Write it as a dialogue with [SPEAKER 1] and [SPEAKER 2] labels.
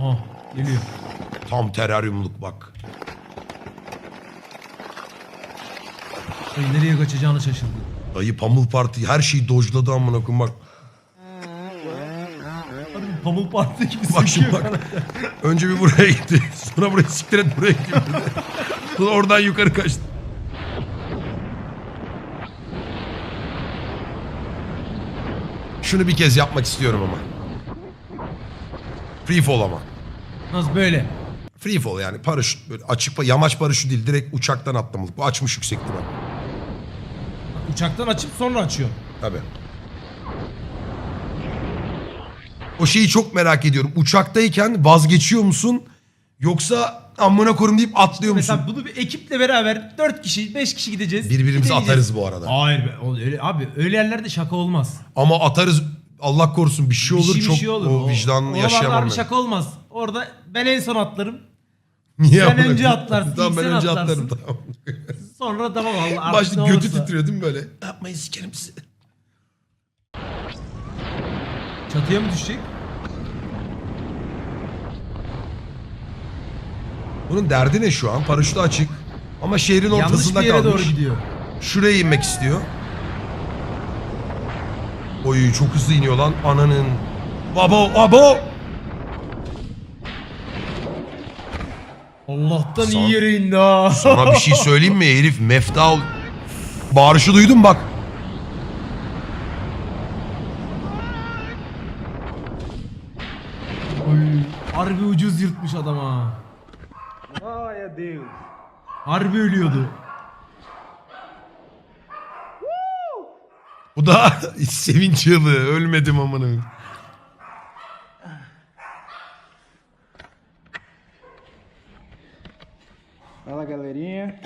[SPEAKER 1] Oh geliyor.
[SPEAKER 2] Tam teraryumluk bak.
[SPEAKER 1] Ay, nereye kaçacağını şaşırdı.
[SPEAKER 2] Dayı Pummel Party her şeyi dojladı amına koyayım bak.
[SPEAKER 1] Hadi bir pamuk parti gibi
[SPEAKER 2] Bak şimdi bak. Önce bir buraya gitti. Sonra buraya siktir et buraya gitti. Sonra oradan yukarı kaçtı. Şunu bir kez yapmak istiyorum ama. Free fall ama.
[SPEAKER 1] Nasıl böyle?
[SPEAKER 2] Free fall yani paraşüt böyle açık pa- yamaç paraşütü değil direkt uçaktan atlamalık. Bu açmış yüksekti bak.
[SPEAKER 1] Uçaktan açıp sonra açıyor.
[SPEAKER 2] Tabii. O şeyi çok merak ediyorum. Uçaktayken vazgeçiyor musun? Yoksa amına korum deyip atlıyor musun?
[SPEAKER 1] Mesela bunu bir ekiple beraber 4 kişi 5 kişi gideceğiz.
[SPEAKER 2] Birbirimizi atarız bu arada.
[SPEAKER 1] Hayır be, öyle, abi öyle yerlerde şaka olmaz.
[SPEAKER 2] Ama atarız Allah korusun bir şey
[SPEAKER 1] Bir
[SPEAKER 2] olur
[SPEAKER 1] şey, bir
[SPEAKER 2] çok
[SPEAKER 1] şey olur.
[SPEAKER 2] o vicdanını yaşayamam ben.
[SPEAKER 1] şaka olmaz. Orada ben en son atlarım.
[SPEAKER 2] Niye
[SPEAKER 1] Sen
[SPEAKER 2] amına
[SPEAKER 1] önce
[SPEAKER 2] koyayım?
[SPEAKER 1] atlarsın,
[SPEAKER 2] Tamam
[SPEAKER 1] ilk
[SPEAKER 2] ben
[SPEAKER 1] sen
[SPEAKER 2] önce
[SPEAKER 1] atlarsın.
[SPEAKER 2] atlarım tamam.
[SPEAKER 1] Sonra tamam Allah artık
[SPEAKER 2] Başta
[SPEAKER 1] ne
[SPEAKER 2] götü
[SPEAKER 1] olursa.
[SPEAKER 2] titriyordum böyle. Yapmayın sikerim sizi.
[SPEAKER 1] Çatıya mı düşecek?
[SPEAKER 2] Bunun derdi ne şu an? Paraşütü açık. Ama şehrin
[SPEAKER 1] Yanlış
[SPEAKER 2] ortasında
[SPEAKER 1] bir yere
[SPEAKER 2] kalmış.
[SPEAKER 1] doğru gidiyor.
[SPEAKER 2] Şuraya inmek istiyor. Oy çok hızlı iniyor lan ananın. Babo abo.
[SPEAKER 1] Allah'tan
[SPEAKER 2] Son-
[SPEAKER 1] iyi yere indi ha.
[SPEAKER 2] Sana bir şey söyleyeyim mi herif mefta ol. Bağırışı duydun bak.
[SPEAKER 1] Oy, harbi ucuz yırtmış adam ha.
[SPEAKER 3] Deus.
[SPEAKER 1] Harbi ölüyordu.
[SPEAKER 2] Bu da sevinç çığlığı. Ölmedim amına.
[SPEAKER 3] Fala galerinha.